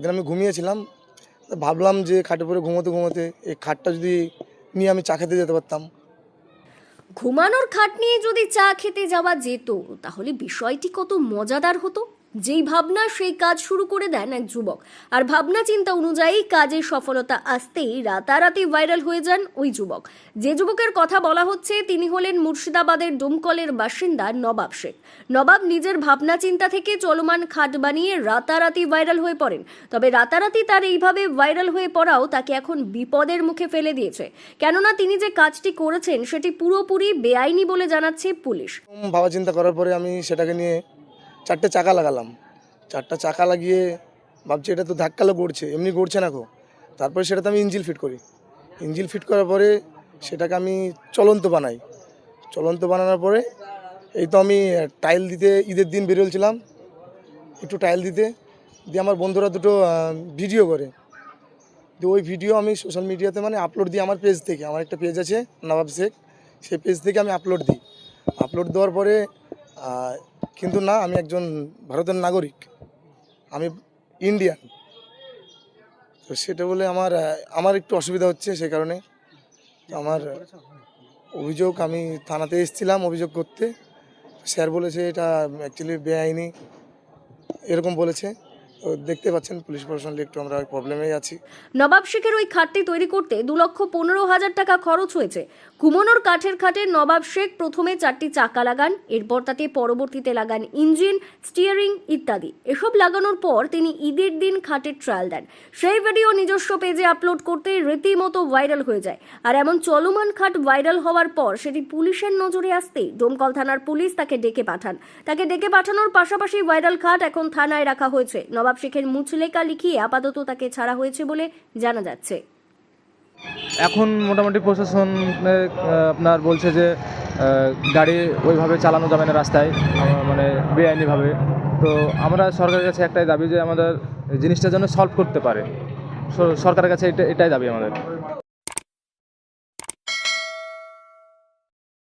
একদিন আমি ঘুমিয়েছিলাম ভাবলাম যে খাটে পরে ঘুমোতে ঘুমোতে এই খাটটা যদি নিয়ে আমি চা খেতে যেতে পারতাম। ঘুমানোর খাট নিয়ে যদি চা খেতে যাওয়া যেত, তাহলে বিষয়টি কত মজাদার হতো। যেই ভাবনা সেই কাজ শুরু করে দেন এক যুবক। আর ভাবনা চিন্তা অনুযায়ী কাজে সফলতা আসতেই রাতারাতি ভাইরাল হয়ে যান ওই যুবক। যে যুবকের কথা বলা হচ্ছে, তিনি হলেন মুর্শিদাবাদের ডোমকলের বাসিন্দা নবাব শেখ। নবাব নিজের ভাবনা চিন্তা থেকে চলমান খাট বানিয়ে রাতারাতি ভাইরাল হয়ে পড়েন। তবে রাতারাতি তার এইভাবে ভাইরাল হয়ে পড়াও তাকে এখন বিপদের মুখে ফেলে দিয়েছে। কেননা তিনি যে কাজটি করেছেন, সেটি পুরোপুরি বেআইনি বলে জানাচ্ছে পুলিশ। ভাবা চিন্তা করার পরে আমি সেটাকে নিয়ে চারটে চাকা লাগালাম। চারটা চাকা লাগিয়ে ভাবছি এটা তো ধাক্কালো গড়ছে, এমনি গড়ছে না গো। তারপরে সেটাতে আমি ইঞ্জিল ফিট করি। ইঞ্জিল ফিট করার পরে সেটাকে আমি চলন্ত বানাই। চলন্ত বানানোর পরে এই তো আমি টাইল দিতে ঈদের দিন বেরোলছিলাম। একটু টাইল দিতে, দিয়ে আমার বন্ধুরা দুটো ভিডিও করে। তো ওই ভিডিও আমি সোশ্যাল মিডিয়াতে মানে আপলোড দিই আমার পেজ থেকে। আমার একটা পেজ আছে, নবাব শেখ। সেই পেজ থেকে আমি আপলোড দিই। আপলোড দেওয়ার পরে কিন্তু না, আমি একজন ভারতের নাগরিক। আমি ইন্ডিয়ান তো সেটা বলে আমার আমার একটু অসুবিধা হচ্ছে সেই কারণে। আমার অভিযোগ, আমি থানাতে এসেছিলাম অভিযোগ করতে। স্যার বলেছে এটা অ্যাকচুয়ালি বেআইনি। এরকম বলেছে। দেখতে পাচ্ছেন, পুলিশ প্রশাসন একটু আমরা প্রবলেমেই আছি। নবাব শেখের ওই খাটটি তৈরি করতে দু লক্ষ পনেরো হাজার টাকা খরচ হয়েছে। কুমনোর কাঠের খাটে নবাব শেখ প্রথমে চারটি চাকা লাগান, এরপর তাতে পরবর্তীতে লাগান ইঞ্জিন, স্টিয়ারিং ইত্যাদি। এসব লাগানোর পর তিনি ঈদের দিন খাটের ট্রায়াল দেন। সেই ভিডিও নিজস্ব পেজে আপলোড করতে রীতিমতো ভাইরাল হয়ে যায়। আর এমন চলমান খাট ভাইরাল হওয়ার পর সেটি পুলিশের নজরে আসতেই ডোমকল থানার পুলিশ তাকে ডেকে পাঠান। তাকে ডেকে পাঠানোর পাশাপাশি ভাইরাল খাট এখন থানায় রাখা হয়েছে। নবাব শেখের মুচলেকা লিখিয়ে আপাতত তাকে ছাড়া হয়েছে বলে জানা যাচ্ছে। এখন মোটামুটি প্রশাসন আপনার বলছে যে গাড়ি ওইভাবে চালানো যাবে না রাস্তায় মানে বেআইনিভাবে। তো আমরা সরকারের কাছে একটাই দাবি যে আমাদের জিনিসটা যেন সলভ করতে পারে। সরকারের কাছে এটা, এটাই দাবি আমাদের।